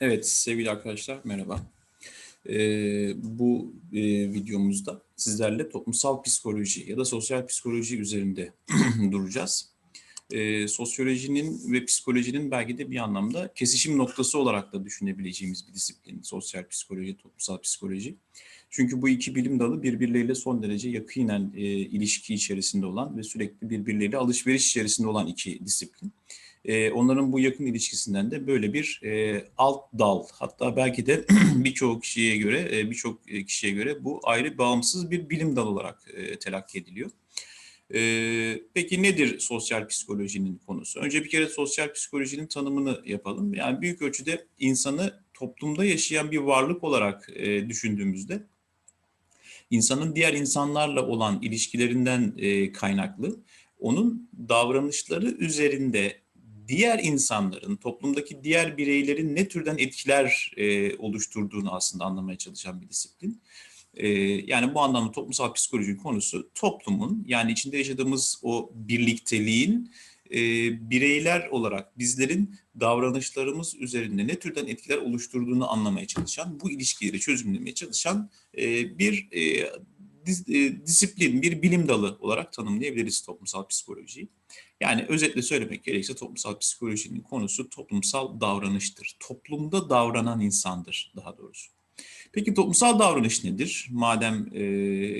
Evet sevgili arkadaşlar merhaba. Ee, bu e, videomuzda sizlerle toplumsal psikoloji ya da sosyal psikoloji üzerinde duracağız. Ee, sosyolojinin ve psikolojinin belki de bir anlamda kesişim noktası olarak da düşünebileceğimiz bir disiplin sosyal psikoloji, toplumsal psikoloji. Çünkü bu iki bilim dalı birbirleriyle son derece yakinen e, ilişki içerisinde olan ve sürekli birbirleriyle alışveriş içerisinde olan iki disiplin. E, onların bu yakın ilişkisinden de böyle bir e, alt dal hatta belki de birçok kişiye göre e, birçok kişiye göre bu ayrı bağımsız bir bilim dalı olarak e, telakki ediliyor. E, peki nedir sosyal psikolojinin konusu? Önce bir kere sosyal psikolojinin tanımını yapalım. Yani büyük ölçüde insanı toplumda yaşayan bir varlık olarak e, düşündüğümüzde insanın diğer insanlarla olan ilişkilerinden e, kaynaklı onun davranışları üzerinde diğer insanların, toplumdaki diğer bireylerin ne türden etkiler e, oluşturduğunu aslında anlamaya çalışan bir disiplin. E, yani bu anlamda toplumsal psikoloji konusu toplumun, yani içinde yaşadığımız o birlikteliğin e, bireyler olarak bizlerin davranışlarımız üzerinde ne türden etkiler oluşturduğunu anlamaya çalışan, bu ilişkileri çözümlemeye çalışan e, bir e, disiplin, bir bilim dalı olarak tanımlayabiliriz toplumsal psikolojiyi. Yani özetle söylemek gerekirse toplumsal psikolojinin konusu toplumsal davranıştır. Toplumda davranan insandır daha doğrusu. Peki toplumsal davranış nedir? Madem e,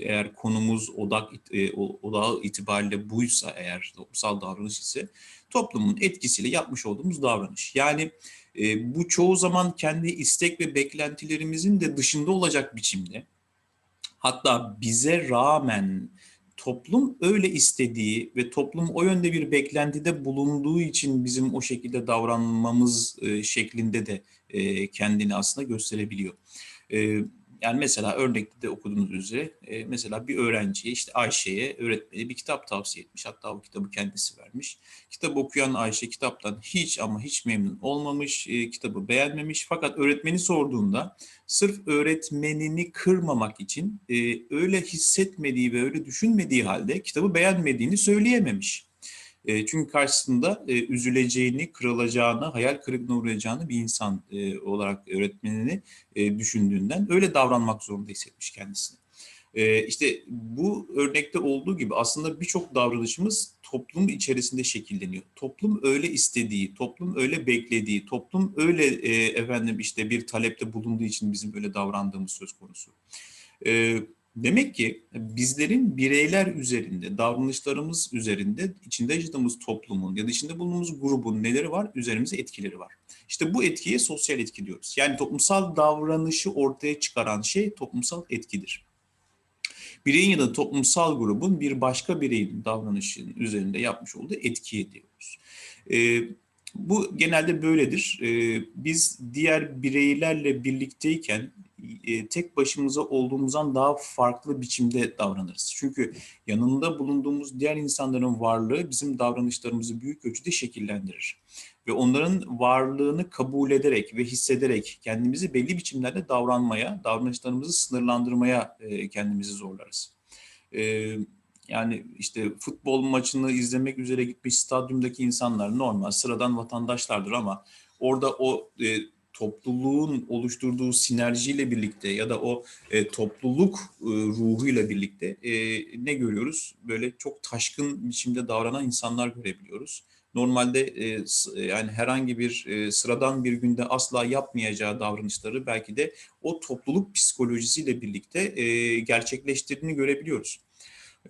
eğer konumuz odak e, odağı itibariyle buysa eğer toplumsal davranış ise toplumun etkisiyle yapmış olduğumuz davranış. Yani e, bu çoğu zaman kendi istek ve beklentilerimizin de dışında olacak biçimde hatta bize rağmen toplum öyle istediği ve toplum o yönde bir beklentide bulunduğu için bizim o şekilde davranmamız e, şeklinde de e, kendini aslında gösterebiliyor. Yani mesela örnekte de okuduğunuz üzere e, mesela bir öğrenciye işte Ayşe'ye öğretmeni bir kitap tavsiye etmiş. Hatta bu kitabı kendisi vermiş. Kitap okuyan Ayşe kitaptan hiç ama hiç memnun olmamış. E, kitabı beğenmemiş. Fakat öğretmeni sorduğunda sırf öğretmenini kırmamak için e, öyle hissetmediği ve öyle düşünmediği halde kitabı beğenmediğini söyleyememiş. E, çünkü karşısında e, üzüleceğini, kırılacağını, hayal kırıklığına uğrayacağını bir insan e, olarak öğretmenini e, düşündüğünden öyle davranmak zorunda hissetmiş kendisini. E, işte bu örnekte olduğu gibi aslında birçok davranışımız toplum içerisinde şekilleniyor. Toplum öyle istediği, toplum öyle beklediği, toplum öyle efendim işte bir talepte bulunduğu için bizim öyle davrandığımız söz konusu. E, Demek ki bizlerin bireyler üzerinde, davranışlarımız üzerinde içinde yaşadığımız toplumun ya da içinde bulunduğumuz grubun neleri var? Üzerimize etkileri var. İşte bu etkiye sosyal etki diyoruz. Yani toplumsal davranışı ortaya çıkaran şey toplumsal etkidir. Bireyin ya da toplumsal grubun bir başka bireyin davranışının üzerinde yapmış olduğu etkiye diyoruz. Ee, bu genelde böyledir. Ee, biz diğer bireylerle birlikteyken e, tek başımıza olduğumuzdan daha farklı biçimde davranırız. Çünkü yanında bulunduğumuz diğer insanların varlığı bizim davranışlarımızı büyük ölçüde şekillendirir. Ve onların varlığını kabul ederek ve hissederek kendimizi belli biçimlerde davranmaya, davranışlarımızı sınırlandırmaya e, kendimizi zorlarız. E, yani işte futbol maçını izlemek üzere gitmiş stadyumdaki insanlar normal sıradan vatandaşlardır ama orada o topluluğun oluşturduğu sinerjiyle birlikte ya da o e, topluluk e, ruhuyla birlikte e, ne görüyoruz? Böyle çok taşkın biçimde davranan insanlar görebiliyoruz. Normalde e, yani herhangi bir e, sıradan bir günde asla yapmayacağı davranışları belki de o topluluk psikolojisiyle birlikte e, gerçekleştirdiğini görebiliyoruz.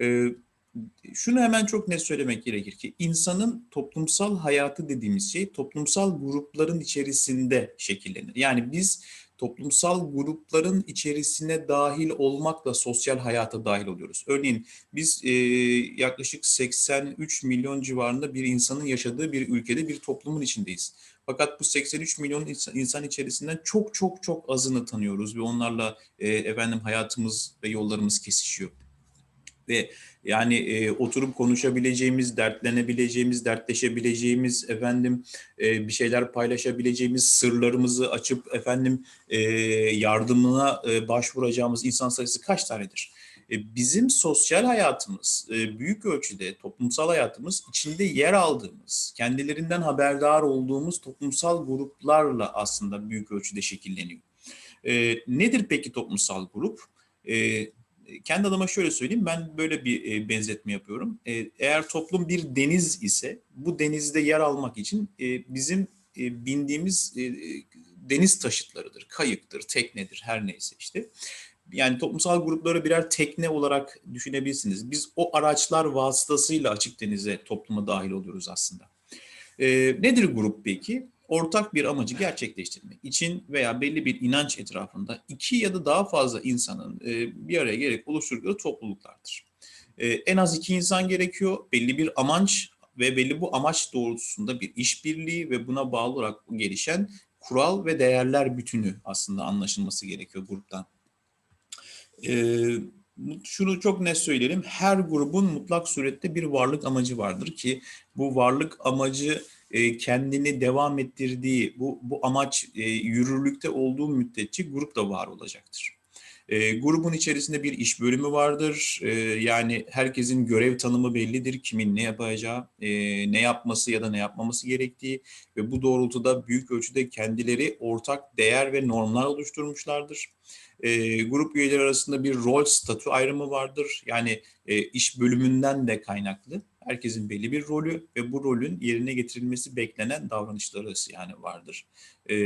E, şunu hemen çok net söylemek gerekir ki insanın toplumsal hayatı dediğimiz şey toplumsal grupların içerisinde şekillenir. Yani biz toplumsal grupların içerisine dahil olmakla sosyal hayata dahil oluyoruz. Örneğin biz e, yaklaşık 83 milyon civarında bir insanın yaşadığı bir ülkede bir toplumun içindeyiz. Fakat bu 83 milyon insan içerisinden çok çok çok azını tanıyoruz ve onlarla e, efendim hayatımız ve yollarımız kesişiyor ve yani e, oturup konuşabileceğimiz, dertlenebileceğimiz, dertleşebileceğimiz, efendim e, bir şeyler paylaşabileceğimiz, sırlarımızı açıp efendim e, yardımına e, başvuracağımız insan sayısı kaç tanedir? E, bizim sosyal hayatımız e, büyük ölçüde toplumsal hayatımız içinde yer aldığımız, kendilerinden haberdar olduğumuz toplumsal gruplarla aslında büyük ölçüde şekilleniyor. E, nedir peki toplumsal grup? E, kendi adıma şöyle söyleyeyim, ben böyle bir e, benzetme yapıyorum. E, eğer toplum bir deniz ise, bu denizde yer almak için e, bizim bindiğimiz deniz taşıtlarıdır, kayıktır, teknedir, her neyse işte. Yani toplumsal grupları birer tekne olarak düşünebilirsiniz. Biz o araçlar vasıtasıyla açık denize topluma dahil oluyoruz aslında. Nedir grup peki? Ortak bir amacı gerçekleştirmek için veya belli bir inanç etrafında iki ya da daha fazla insanın e, bir araya gerek oluşturdukları topluluklardır. E, en az iki insan gerekiyor, belli bir amaç ve belli bu amaç doğrultusunda bir işbirliği ve buna bağlı olarak gelişen kural ve değerler bütünü aslında anlaşılması gerekiyor gruptan. E, şunu çok net söyleyelim, her grubun mutlak surette bir varlık amacı vardır ki bu varlık amacı e, kendini devam ettirdiği bu, bu amaç e, yürürlükte olduğu müddetçe grup da var olacaktır. E, grubun içerisinde bir iş bölümü vardır. E, yani herkesin görev tanımı bellidir. Kimin ne yapacağı, e, ne yapması ya da ne yapmaması gerektiği ve bu doğrultuda büyük ölçüde kendileri ortak değer ve normlar oluşturmuşlardır. E, grup üyeleri arasında bir rol statü ayrımı vardır. Yani e, iş bölümünden de kaynaklı herkesin belli bir rolü ve bu rolün yerine getirilmesi beklenen davranışları yani vardır. Ee,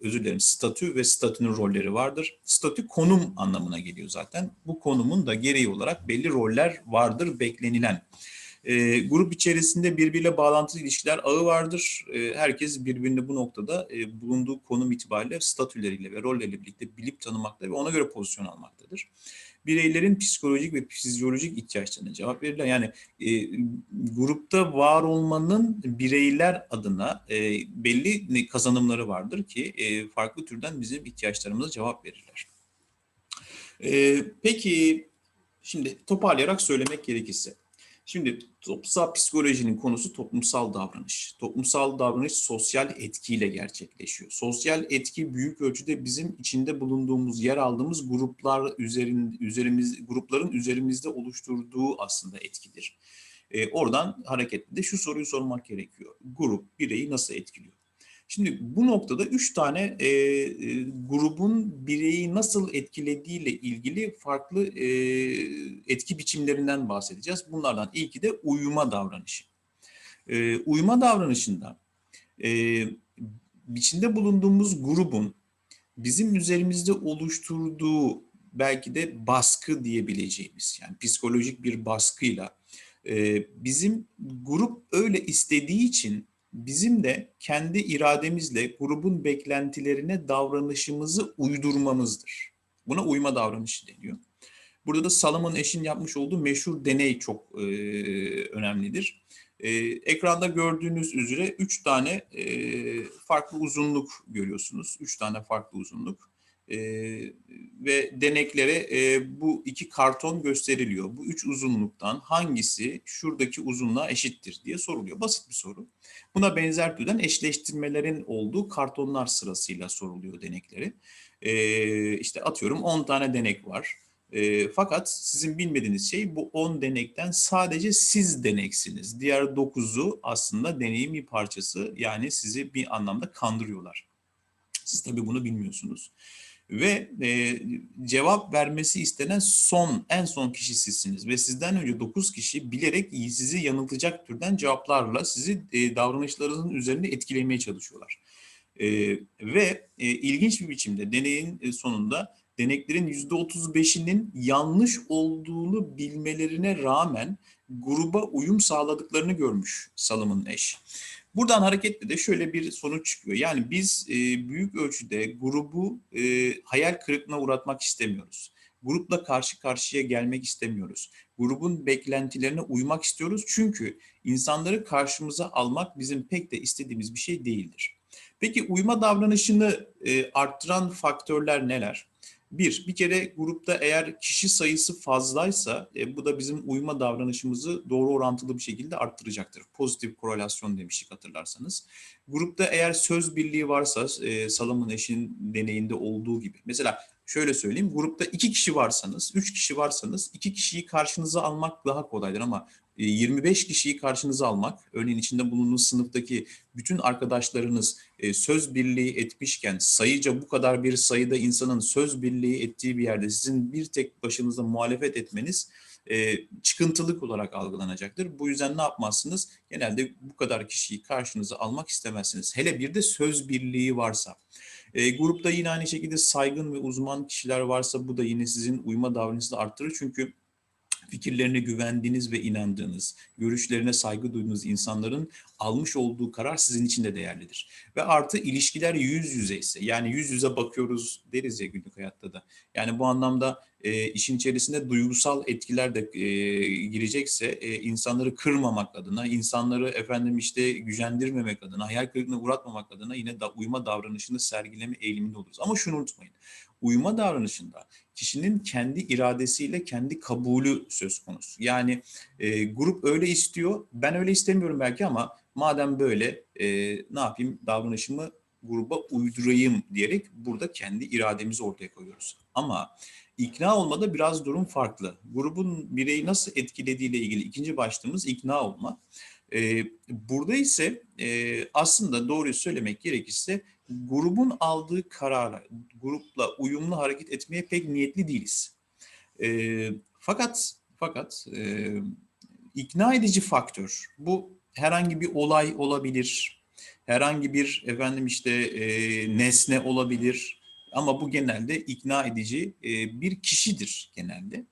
özür dilerim statü ve statünün rolleri vardır. Statü konum anlamına geliyor zaten. Bu konumun da gereği olarak belli roller vardır beklenilen. E, grup içerisinde birbiriyle bağlantılı ilişkiler ağı vardır. E, herkes birbirini bu noktada e, bulunduğu konum itibariyle statüleriyle ve rolleriyle birlikte bilip tanımakta ve ona göre pozisyon almaktadır bireylerin psikolojik ve fizyolojik ihtiyaçlarına cevap verirler. Yani e, grupta var olmanın bireyler adına e, belli kazanımları vardır ki e, farklı türden bizim ihtiyaçlarımıza cevap verirler. E, peki şimdi toparlayarak söylemek gerekirse Şimdi toplumsal psikolojinin konusu toplumsal davranış. Toplumsal davranış sosyal etkiyle gerçekleşiyor. Sosyal etki büyük ölçüde bizim içinde bulunduğumuz, yer aldığımız gruplar üzerin, üzerimiz, grupların üzerimizde oluşturduğu aslında etkidir. Ee, oradan hareketle de şu soruyu sormak gerekiyor. Grup bireyi nasıl etkiliyor? Şimdi bu noktada üç tane e, e, grubun bireyi nasıl etkilediğiyle ilgili farklı e, etki biçimlerinden bahsedeceğiz. Bunlardan ilki de uyuma davranışı. E, uyuma davranışında e, içinde bulunduğumuz grubun bizim üzerimizde oluşturduğu belki de baskı diyebileceğimiz yani psikolojik bir baskıyla e, bizim grup öyle istediği için bizim de kendi irademizle grubun beklentilerine davranışımızı uydurmamızdır. Buna uyma davranışı deniyor. Burada da Salomon Eş'in yapmış olduğu meşhur deney çok e, önemlidir. E, ekranda gördüğünüz üzere üç tane e, farklı uzunluk görüyorsunuz. Üç tane farklı uzunluk. E, ve deneklere e, bu iki karton gösteriliyor. Bu üç uzunluktan hangisi şuradaki uzunluğa eşittir diye soruluyor. Basit bir soru. Buna benzer türden eşleştirmelerin olduğu kartonlar sırasıyla soruluyor denekleri. E, işte atıyorum 10 tane denek var. E, fakat sizin bilmediğiniz şey bu 10 denekten sadece siz deneksiniz. Diğer 9'u aslında deneyin bir parçası yani sizi bir anlamda kandırıyorlar. Siz tabii bunu bilmiyorsunuz ve e, cevap vermesi istenen son en son kişi sizsiniz ve sizden önce 9 kişi bilerek sizi yanıltacak türden cevaplarla sizi e, davranışlarınızın üzerinde etkilemeye çalışıyorlar. E, ve e, ilginç bir biçimde deneyin e, sonunda deneklerin %35'inin yanlış olduğunu bilmelerine rağmen gruba uyum sağladıklarını görmüş Salomon eş. Buradan hareketle de şöyle bir sonuç çıkıyor. Yani biz e, büyük ölçüde grubu e, hayal kırıklığına uğratmak istemiyoruz. Grupla karşı karşıya gelmek istemiyoruz. Grubun beklentilerine uymak istiyoruz. Çünkü insanları karşımıza almak bizim pek de istediğimiz bir şey değildir. Peki uyma davranışını e, arttıran faktörler neler? Bir, bir kere grupta eğer kişi sayısı fazlaysa e, bu da bizim uyuma davranışımızı doğru orantılı bir şekilde arttıracaktır. Pozitif korelasyon demiştik hatırlarsanız. Grupta eğer söz birliği varsa e, Salam'ın eşinin deneyinde olduğu gibi. Mesela şöyle söyleyeyim grupta iki kişi varsanız, üç kişi varsanız iki kişiyi karşınıza almak daha kolaydır ama 25 e, kişiyi karşınıza almak, örneğin içinde bulunduğunuz sınıftaki bütün arkadaşlarınız e, söz birliği etmişken sayıca bu kadar bir sayıda insanın söz birliği ettiği bir yerde sizin bir tek başınıza muhalefet etmeniz e, çıkıntılık olarak algılanacaktır. Bu yüzden ne yapmazsınız? Genelde bu kadar kişiyi karşınıza almak istemezsiniz. Hele bir de söz birliği varsa. E, grupta yine aynı şekilde saygın ve uzman kişiler varsa bu da yine sizin uyma davranışını arttırır. Çünkü fikirlerine güvendiğiniz ve inandığınız, görüşlerine saygı duyduğunuz insanların almış olduğu karar sizin için de değerlidir. Ve artı ilişkiler yüz yüze ise yani yüz yüze bakıyoruz deriz ya günlük hayatta da. Yani bu anlamda e, işin içerisinde duygusal etkiler de e, girecekse e, insanları kırmamak adına, insanları efendim işte gücendirmemek adına, hayal kırıklığına uğratmamak adına yine da uyma davranışını sergileme eğiliminde oluruz. Ama şunu unutmayın. Uyuma davranışında kişinin kendi iradesiyle kendi kabulü söz konusu. Yani e, grup öyle istiyor, ben öyle istemiyorum belki ama madem böyle e, ne yapayım davranışımı gruba uydurayım diyerek burada kendi irademizi ortaya koyuyoruz. Ama ikna olmada biraz durum farklı. Grubun bireyi nasıl etkilediğiyle ilgili ikinci başlığımız ikna olma. E, burada ise e, aslında doğruyu söylemek gerekirse grubun aldığı karara, grupla uyumlu hareket etmeye pek niyetli değiliz. E, fakat fakat e, ikna edici faktör bu herhangi bir olay olabilir, herhangi bir efendim işte e, nesne olabilir ama bu genelde ikna edici e, bir kişidir genelde.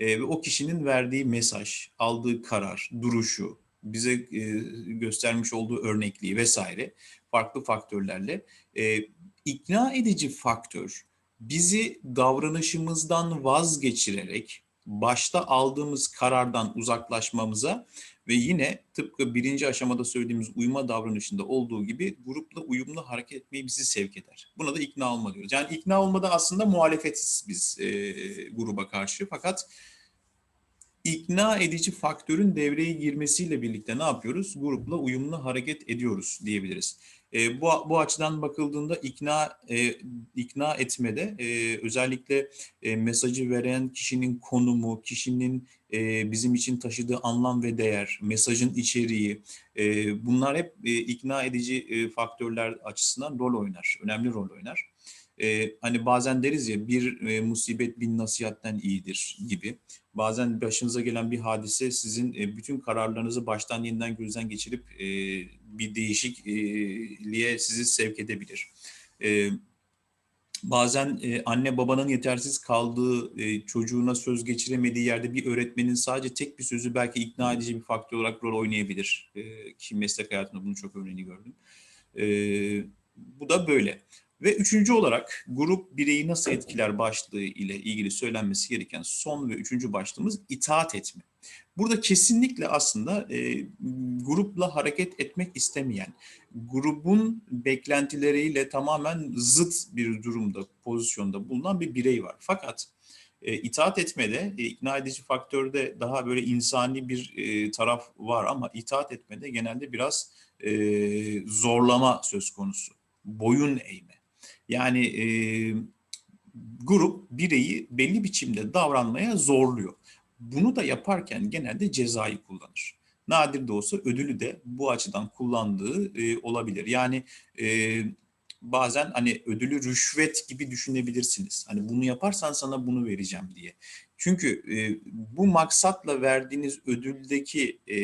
Ve o kişinin verdiği mesaj, aldığı karar, duruşu, bize e, göstermiş olduğu örnekliği vesaire farklı faktörlerle e, ikna edici faktör bizi davranışımızdan vazgeçirerek başta aldığımız karardan uzaklaşmamıza ve yine tıpkı birinci aşamada söylediğimiz uyuma davranışında olduğu gibi grupla uyumlu hareket etmeyi bizi sevk eder. Buna da ikna olma diyoruz. Yani ikna olmada aslında muhalefetiz biz e, gruba karşı fakat ikna edici faktörün devreye girmesiyle birlikte ne yapıyoruz? Grupla uyumlu hareket ediyoruz diyebiliriz. E, bu, bu açıdan bakıldığında ikna e, ikna etmede e, özellikle e, mesajı veren kişinin konumu, kişinin e, bizim için taşıdığı anlam ve değer, mesajın içeriği, e, bunlar hep e, ikna edici e, faktörler açısından rol oynar, önemli rol oynar. E, hani bazen deriz ya bir e, musibet bin nasihatten iyidir gibi. Bazen başınıza gelen bir hadise sizin e, bütün kararlarınızı baştan yeniden gözden geçirip e, bir değişikliğe sizi sevk edebilir. E, bazen anne babanın yetersiz kaldığı, çocuğuna söz geçiremediği yerde bir öğretmenin sadece tek bir sözü belki ikna edici bir faktör olarak rol oynayabilir. E, ki meslek hayatında bunun çok örneğini gördüm. Bu da böyle. Ve üçüncü olarak grup bireyi nasıl etkiler başlığı ile ilgili söylenmesi gereken son ve üçüncü başlığımız itaat etme. Burada kesinlikle aslında e, grupla hareket etmek istemeyen, grubun beklentileriyle tamamen zıt bir durumda, pozisyonda bulunan bir birey var. Fakat e, itaat etmede, e, ikna edici faktörde daha böyle insani bir e, taraf var ama itaat etmede genelde biraz e, zorlama söz konusu. Boyun eğme. Yani e, grup bireyi belli biçimde davranmaya zorluyor. Bunu da yaparken genelde cezayı kullanır. Nadir de olsa ödülü de bu açıdan kullandığı e, olabilir. Yani e, bazen hani ödülü rüşvet gibi düşünebilirsiniz. Hani bunu yaparsan sana bunu vereceğim diye. Çünkü e, bu maksatla verdiğiniz ödüldeki e,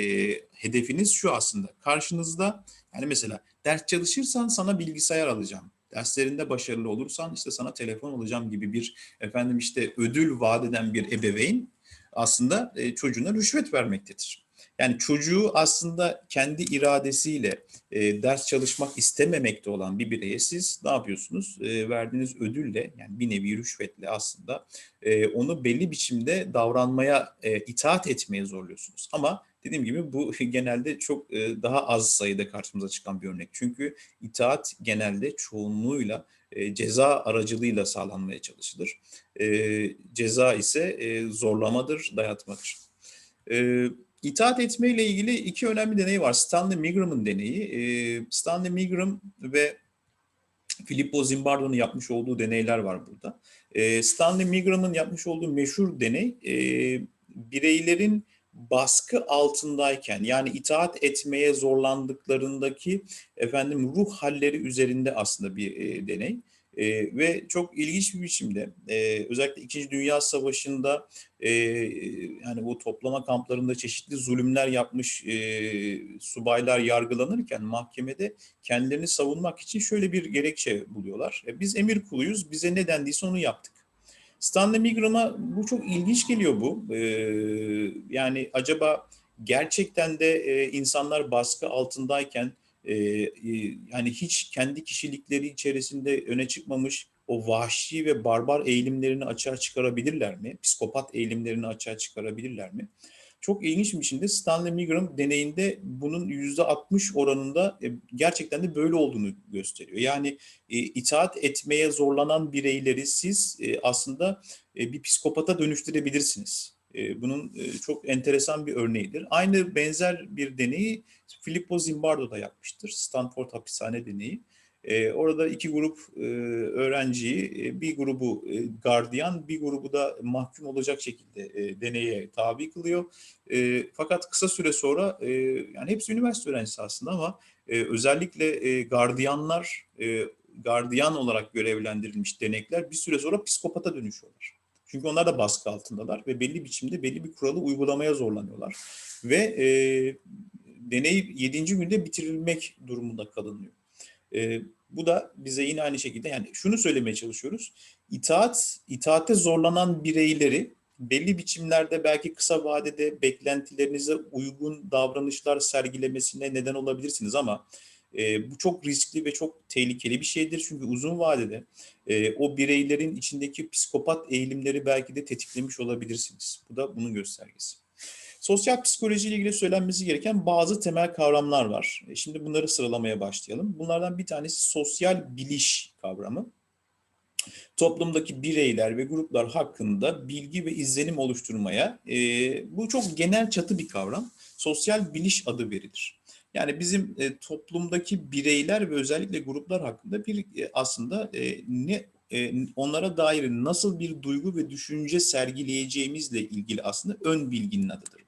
hedefiniz şu aslında. Karşınızda yani mesela ders çalışırsan sana bilgisayar alacağım derslerinde başarılı olursan işte sana telefon alacağım gibi bir efendim işte ödül vaat eden bir ebeveyn aslında e, çocuğuna rüşvet vermektedir. Yani çocuğu aslında kendi iradesiyle e, ders çalışmak istememekte olan bir bireye siz ne yapıyorsunuz? E, verdiğiniz ödülle yani bir nevi rüşvetle aslında e, onu belli biçimde davranmaya, e, itaat etmeye zorluyorsunuz. Ama Dediğim gibi bu genelde çok e, daha az sayıda karşımıza çıkan bir örnek. Çünkü itaat genelde çoğunluğuyla e, ceza aracılığıyla sağlanmaya çalışılır. E, ceza ise zorlamadır, dayatmadır. İtaat etme ile ilgili iki önemli deney var. Stanley Milgram'ın deneyi. Stanley Milgram ve Filippo Zimbardo'nun yapmış olduğu deneyler var burada. Stanley Milgram'ın yapmış olduğu meşhur deney bireylerin baskı altındayken yani itaat etmeye zorlandıklarındaki efendim ruh halleri üzerinde aslında bir e, deney. E, ve çok ilginç bir biçimde e, özellikle İkinci Dünya Savaşı'nda e, yani bu toplama kamplarında çeşitli zulümler yapmış e, subaylar yargılanırken mahkemede kendilerini savunmak için şöyle bir gerekçe buluyorlar. E, biz emir kuluyuz, bize ne dendiyse onu yaptık. Stanley Milgram'a bu çok ilginç geliyor bu. Ee, yani acaba gerçekten de e, insanlar baskı altındayken e, e, yani hiç kendi kişilikleri içerisinde öne çıkmamış o vahşi ve barbar eğilimlerini açığa çıkarabilirler mi? Psikopat eğilimlerini açığa çıkarabilirler mi? Çok ilginç bir biçimde Stanley Milgram deneyinde bunun yüzde 60 oranında e, gerçekten de böyle olduğunu gösteriyor. Yani e, itaat etmeye zorlanan bireyleri siz e, aslında bir psikopata dönüştürebilirsiniz. Bunun çok enteresan bir örneğidir. Aynı benzer bir deneyi Filippo Zimbardo da yapmıştır. Stanford hapishane deneyi. E, orada iki grup e, öğrenciyi, e, bir grubu e, gardiyan, bir grubu da mahkum olacak şekilde e, deneye tabi kılıyor. E, fakat kısa süre sonra, e, yani hepsi üniversite öğrencisi aslında ama e, özellikle e, gardiyanlar, e, gardiyan olarak görevlendirilmiş denekler bir süre sonra psikopata dönüşüyorlar. Çünkü onlar da baskı altındalar ve belli biçimde belli bir kuralı uygulamaya zorlanıyorlar. Ve e, deney 7. günde bitirilmek durumunda kalınıyor. E, bu da bize yine aynı şekilde yani şunu söylemeye çalışıyoruz. İtaat, itaatte zorlanan bireyleri belli biçimlerde belki kısa vadede beklentilerinize uygun davranışlar sergilemesine neden olabilirsiniz ama e, bu çok riskli ve çok tehlikeli bir şeydir. Çünkü uzun vadede e, o bireylerin içindeki psikopat eğilimleri belki de tetiklemiş olabilirsiniz. Bu da bunun göstergesi. Sosyal psikoloji ile ilgili söylenmesi gereken bazı temel kavramlar var. E, şimdi bunları sıralamaya başlayalım. Bunlardan bir tanesi sosyal biliş kavramı. Toplumdaki bireyler ve gruplar hakkında bilgi ve izlenim oluşturmaya, e, bu çok genel çatı bir kavram, sosyal biliş adı verilir. Yani bizim e, toplumdaki bireyler ve özellikle gruplar hakkında bir e, aslında e, ne e, onlara dair nasıl bir duygu ve düşünce sergileyeceğimizle ilgili aslında ön bilginin adıdır.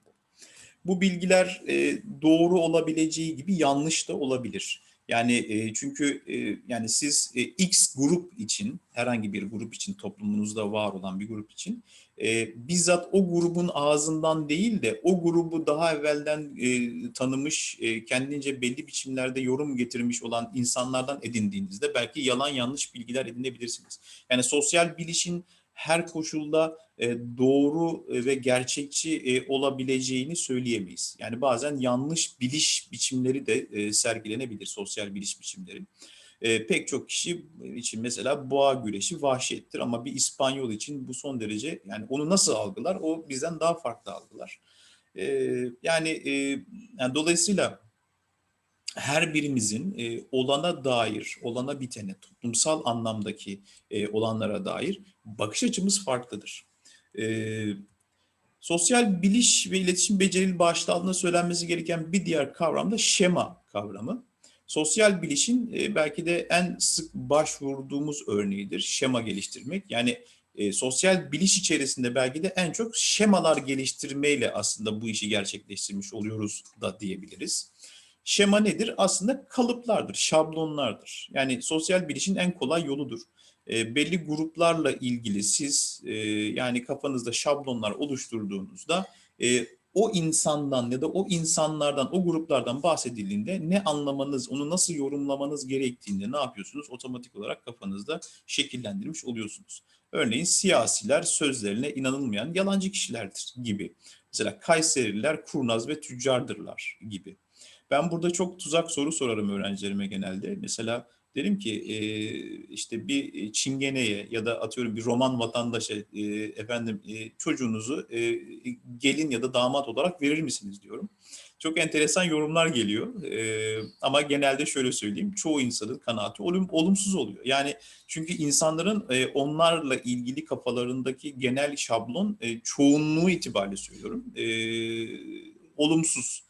Bu bilgiler e, doğru olabileceği gibi yanlış da olabilir. Yani e, çünkü e, yani siz e, X grup için herhangi bir grup için toplumunuzda var olan bir grup için e, bizzat o grubun ağzından değil de o grubu daha evvelden e, tanımış, e, kendince belli biçimlerde yorum getirmiş olan insanlardan edindiğinizde belki yalan yanlış bilgiler edinebilirsiniz. Yani sosyal bilişin her koşulda e, doğru e, ve gerçekçi e, olabileceğini söyleyemeyiz. Yani bazen yanlış biliş biçimleri de sergilenebilir, sosyal biliş biçimleri. Pek çok kişi için mesela boğa güreşi vahşettir ama bir İspanyol için bu son derece yani onu nasıl algılar o bizden daha farklı algılar. Yani, yani dolayısıyla her birimizin e, olana dair, olana bitene, toplumsal anlamdaki e, olanlara dair bakış açımız farklıdır. E, sosyal biliş ve iletişim becerili başlığı altında söylenmesi gereken bir diğer kavram da şema kavramı. Sosyal bilişin e, belki de en sık başvurduğumuz örneğidir şema geliştirmek. Yani e, sosyal biliş içerisinde belki de en çok şemalar geliştirmeyle aslında bu işi gerçekleştirmiş oluyoruz da diyebiliriz. Şema nedir? Aslında kalıplardır, şablonlardır. Yani sosyal bilişin en kolay yoludur. E, belli gruplarla ilgili siz e, yani kafanızda şablonlar oluşturduğunuzda e, o insandan ya da o insanlardan, o gruplardan bahsedildiğinde ne anlamanız, onu nasıl yorumlamanız gerektiğinde ne yapıyorsunuz? Otomatik olarak kafanızda şekillendirmiş oluyorsunuz. Örneğin siyasiler sözlerine inanılmayan yalancı kişilerdir gibi. Mesela Kayserililer kurnaz ve tüccardırlar gibi. Ben burada çok tuzak soru sorarım öğrencilerime genelde. Mesela Derim ki e, işte bir çingeneye ya da atıyorum bir roman vatandaşa e, efendim e, çocuğunuzu e, gelin ya da damat olarak verir misiniz diyorum. Çok enteresan yorumlar geliyor e, ama genelde şöyle söyleyeyim çoğu insanın kanaati olum, olumsuz oluyor. Yani çünkü insanların e, onlarla ilgili kafalarındaki genel şablon e, çoğunluğu itibariyle söylüyorum e, olumsuz.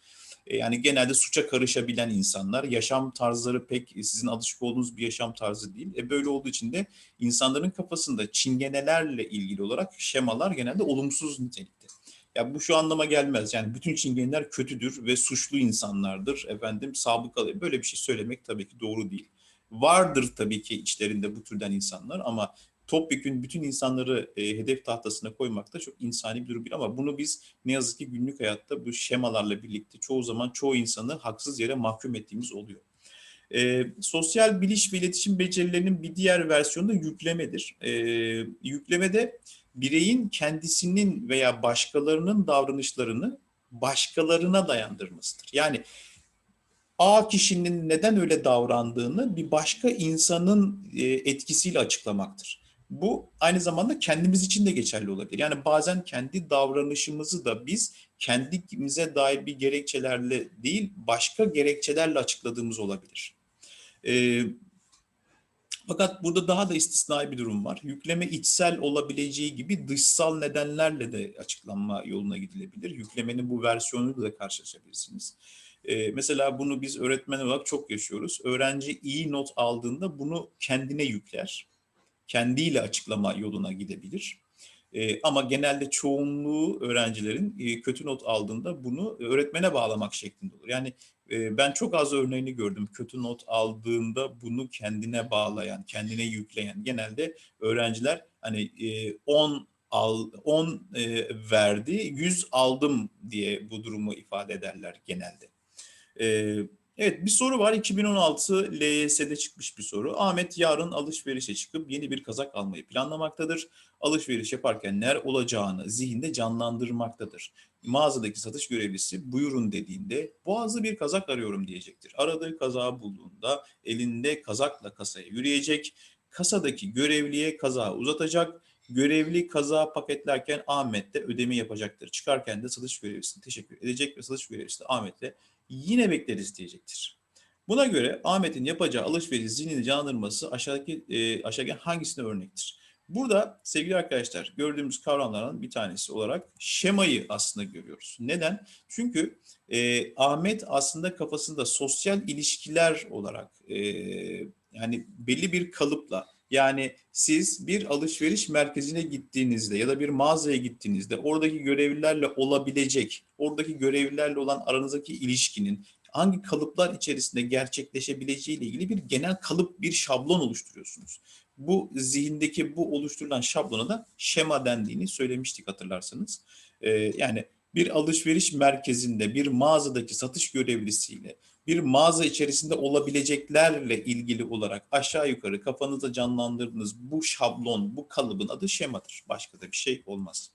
E, yani genelde suça karışabilen insanlar, yaşam tarzları pek sizin alışık olduğunuz bir yaşam tarzı değil. E böyle olduğu için de insanların kafasında çingenelerle ilgili olarak şemalar genelde olumsuz nitelikte. Ya bu şu anlama gelmez. Yani bütün çingeneler kötüdür ve suçlu insanlardır. Efendim sabıkalı. Böyle bir şey söylemek tabii ki doğru değil. Vardır tabii ki içlerinde bu türden insanlar ama topyekün bütün insanları e, hedef tahtasına koymak da çok insani bir durum değil ama bunu biz ne yazık ki günlük hayatta bu şemalarla birlikte çoğu zaman çoğu insanı haksız yere mahkum ettiğimiz oluyor. E, sosyal biliş ve iletişim becerilerinin bir diğer versiyonu da yüklemedir. E, yüklemede bireyin kendisinin veya başkalarının davranışlarını başkalarına dayandırmasıdır. Yani A kişinin neden öyle davrandığını bir başka insanın e, etkisiyle açıklamaktır. Bu aynı zamanda kendimiz için de geçerli olabilir. Yani bazen kendi davranışımızı da biz kendimize dair bir gerekçelerle değil başka gerekçelerle açıkladığımız olabilir. Ee, fakat burada daha da istisnai bir durum var. Yükleme içsel olabileceği gibi dışsal nedenlerle de açıklanma yoluna gidilebilir. Yüklemenin bu versiyonuyla da karşılaşabilirsiniz. Ee, mesela bunu biz öğretmen olarak çok yaşıyoruz. Öğrenci iyi not aldığında bunu kendine yükler kendiyle açıklama yoluna gidebilir. E, ama genelde çoğunluğu öğrencilerin e, kötü not aldığında bunu öğretmene bağlamak şeklinde olur. Yani e, ben çok az örneğini gördüm. Kötü not aldığında bunu kendine bağlayan, kendine yükleyen genelde öğrenciler hani 10 e, al 10 e, verdi, 100 aldım diye bu durumu ifade ederler genelde. Evet bir soru var. 2016 LYS'de çıkmış bir soru. Ahmet yarın alışverişe çıkıp yeni bir kazak almayı planlamaktadır. Alışveriş yaparken neler olacağını zihinde canlandırmaktadır. Mağazadaki satış görevlisi buyurun dediğinde boğazlı bir kazak arıyorum diyecektir. Aradığı kazağı bulduğunda elinde kazakla kasaya yürüyecek. Kasadaki görevliye kazağı uzatacak. Görevli kazağı paketlerken Ahmet de ödeme yapacaktır. Çıkarken de satış görevlisine teşekkür edecek ve satış görevlisi de Ahmet'le yine bekleriz diyecektir. Buna göre Ahmet'in yapacağı alışveriş zihnini canlandırması aşağıdaki e, aşağıdaki hangisine örnektir? Burada sevgili arkadaşlar gördüğümüz kavramlardan bir tanesi olarak şemayı aslında görüyoruz. Neden? Çünkü e, Ahmet aslında kafasında sosyal ilişkiler olarak e, yani belli bir kalıpla yani siz bir alışveriş merkezine gittiğinizde ya da bir mağazaya gittiğinizde oradaki görevlilerle olabilecek, oradaki görevlilerle olan aranızdaki ilişkinin hangi kalıplar içerisinde gerçekleşebileceği ile ilgili bir genel kalıp, bir şablon oluşturuyorsunuz. Bu zihindeki bu oluşturulan şablona da şema dendiğini söylemiştik hatırlarsanız. Ee, yani bir alışveriş merkezinde bir mağazadaki satış görevlisiyle bir mağaza içerisinde olabileceklerle ilgili olarak aşağı yukarı kafanızda canlandırdığınız bu şablon, bu kalıbın adı şemadır. Başka da bir şey olmaz.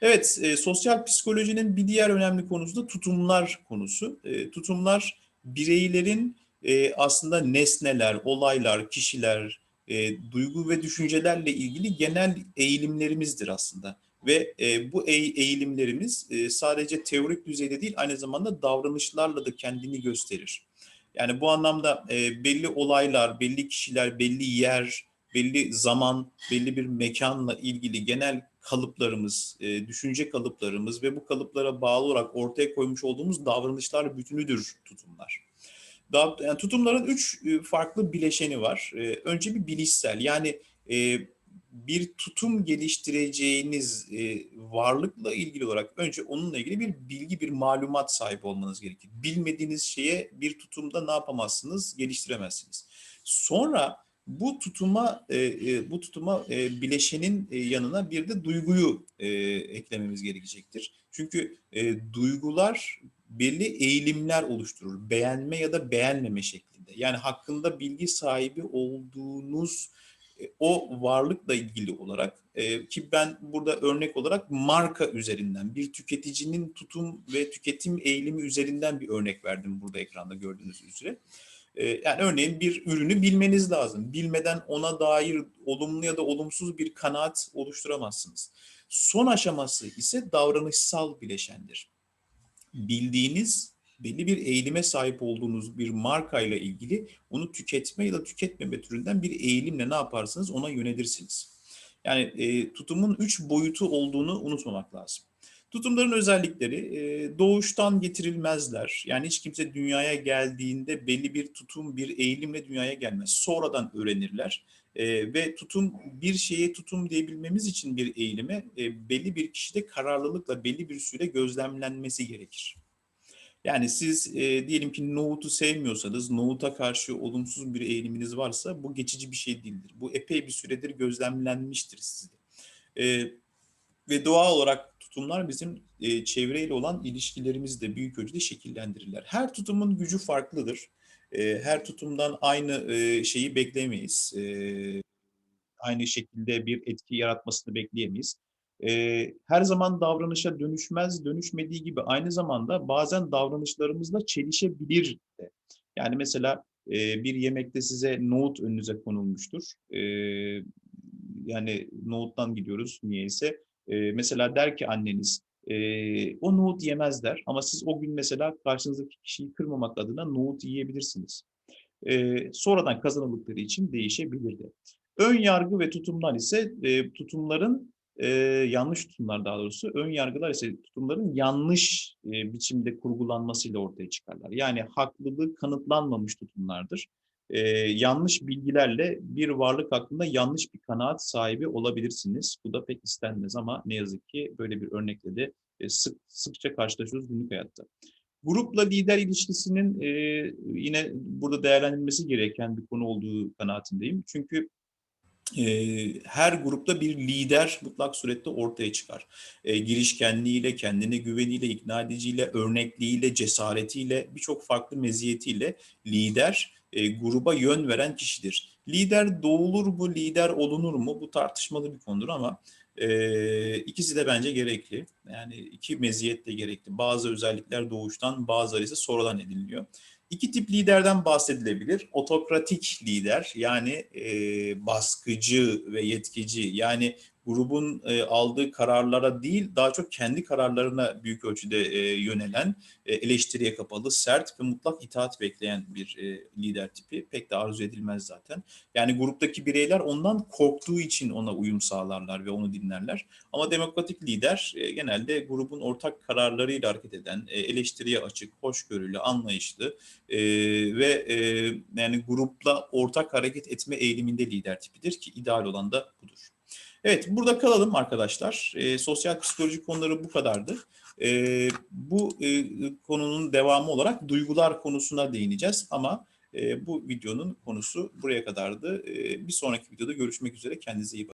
Evet, e, sosyal psikolojinin bir diğer önemli konusu da tutumlar konusu. E, tutumlar bireylerin e, aslında nesneler, olaylar, kişiler, e, duygu ve düşüncelerle ilgili genel eğilimlerimizdir aslında ve e, bu eğilimlerimiz e, sadece teorik düzeyde değil aynı zamanda davranışlarla da kendini gösterir. Yani bu anlamda e, belli olaylar, belli kişiler, belli yer, belli zaman, belli bir mekanla ilgili genel kalıplarımız, e, düşünce kalıplarımız ve bu kalıplara bağlı olarak ortaya koymuş olduğumuz davranışlar bütünüdür tutumlar. Yani tutumların üç e, farklı bileşeni var. E, önce bir bilişsel yani e, bir tutum geliştireceğiniz e, varlıkla ilgili olarak önce onunla ilgili bir bilgi, bir malumat sahibi olmanız gerekir. Bilmediğiniz şeye bir tutumda ne yapamazsınız, geliştiremezsiniz. Sonra bu tutuma e, e, bu tutuma e, bileşenin e, yanına bir de duyguyu e, eklememiz gerekecektir. Çünkü e, duygular belli eğilimler oluşturur. Beğenme ya da beğenmeme şeklinde. Yani hakkında bilgi sahibi olduğunuz o varlıkla ilgili olarak e, ki ben burada örnek olarak marka üzerinden bir tüketicinin tutum ve tüketim eğilimi üzerinden bir örnek verdim burada ekranda gördüğünüz üzere. E, yani örneğin bir ürünü bilmeniz lazım. Bilmeden ona dair olumlu ya da olumsuz bir kanaat oluşturamazsınız. Son aşaması ise davranışsal bileşendir. Bildiğiniz belli bir eğilime sahip olduğunuz bir markayla ilgili onu tüketme ya da tüketmeme türünden bir eğilimle ne yaparsınız ona yönelirsiniz. Yani e, tutumun üç boyutu olduğunu unutmamak lazım. Tutumların özellikleri e, doğuştan getirilmezler. Yani hiç kimse dünyaya geldiğinde belli bir tutum, bir eğilimle dünyaya gelmez. Sonradan öğrenirler. E, ve tutum bir şeye tutum diyebilmemiz için bir eğilime e, belli bir kişide kararlılıkla belli bir süre gözlemlenmesi gerekir. Yani siz e, diyelim ki nohutu sevmiyorsanız, nohuta karşı olumsuz bir eğiliminiz varsa bu geçici bir şey değildir. Bu epey bir süredir gözlemlenmiştir sizde. E, ve doğal olarak tutumlar bizim e, çevreyle olan ilişkilerimizi de büyük ölçüde şekillendirirler. Her tutumun gücü farklıdır. E, her tutumdan aynı e, şeyi beklemeyiz. E, aynı şekilde bir etki yaratmasını bekleyemeyiz. E, her zaman davranışa dönüşmez, dönüşmediği gibi aynı zamanda bazen davranışlarımızla çelişebilir. Yani mesela e, bir yemekte size nohut önünüze konulmuştur. E, yani nohuttan gidiyoruz niyeyse. E, mesela der ki anneniz, e, o nohut yemez der ama siz o gün mesela karşınızdaki kişiyi kırmamak adına nohut yiyebilirsiniz. E, sonradan kazanıldıkları için değişebilir de. Ön yargı ve tutumlar ise e, tutumların e, yanlış tutumlar daha doğrusu ön yargılar ise tutumların yanlış e, biçimde kurgulanmasıyla ortaya çıkarlar. Yani haklılığı kanıtlanmamış tutumlardır. E, yanlış bilgilerle bir varlık hakkında yanlış bir kanaat sahibi olabilirsiniz. Bu da pek istenmez ama ne yazık ki böyle bir örnekle de e, sık sıkça karşılaşıyoruz günlük hayatta. Grupla lider ilişkisinin e, yine burada değerlendirilmesi gereken bir konu olduğu kanaatindeyim. Çünkü her grupta bir lider mutlak surette ortaya çıkar. E, girişkenliğiyle, kendine güveniyle, ikna ediciyle, örnekliğiyle, cesaretiyle, birçok farklı meziyetiyle lider e, gruba yön veren kişidir. Lider doğulur mu, lider olunur mu? Bu tartışmalı bir konudur ama e, ikisi de bence gerekli. Yani iki meziyet de gerekli. Bazı özellikler doğuştan, bazıları ise sonradan ediniliyor. İki tip liderden bahsedilebilir. Otokratik lider yani e, baskıcı ve yetkici yani grubun e, aldığı kararlara değil daha çok kendi kararlarına büyük ölçüde e, yönelen, e, eleştiriye kapalı, sert ve mutlak itaat bekleyen bir e, lider tipi pek de arzu edilmez zaten. Yani gruptaki bireyler ondan korktuğu için ona uyum sağlarlar ve onu dinlerler. Ama demokratik lider e, genelde grubun ortak kararlarıyla hareket eden, e, eleştiriye açık, hoşgörülü, anlayışlı e, ve e, yani grupla ortak hareket etme eğiliminde lider tipidir ki ideal olan da budur. Evet, burada kalalım arkadaşlar. E, sosyal psikoloji konuları bu kadardı. E, bu e, konunun devamı olarak duygular konusuna değineceğiz ama e, bu videonun konusu buraya kadardı. E, bir sonraki videoda görüşmek üzere. Kendinize iyi bakın.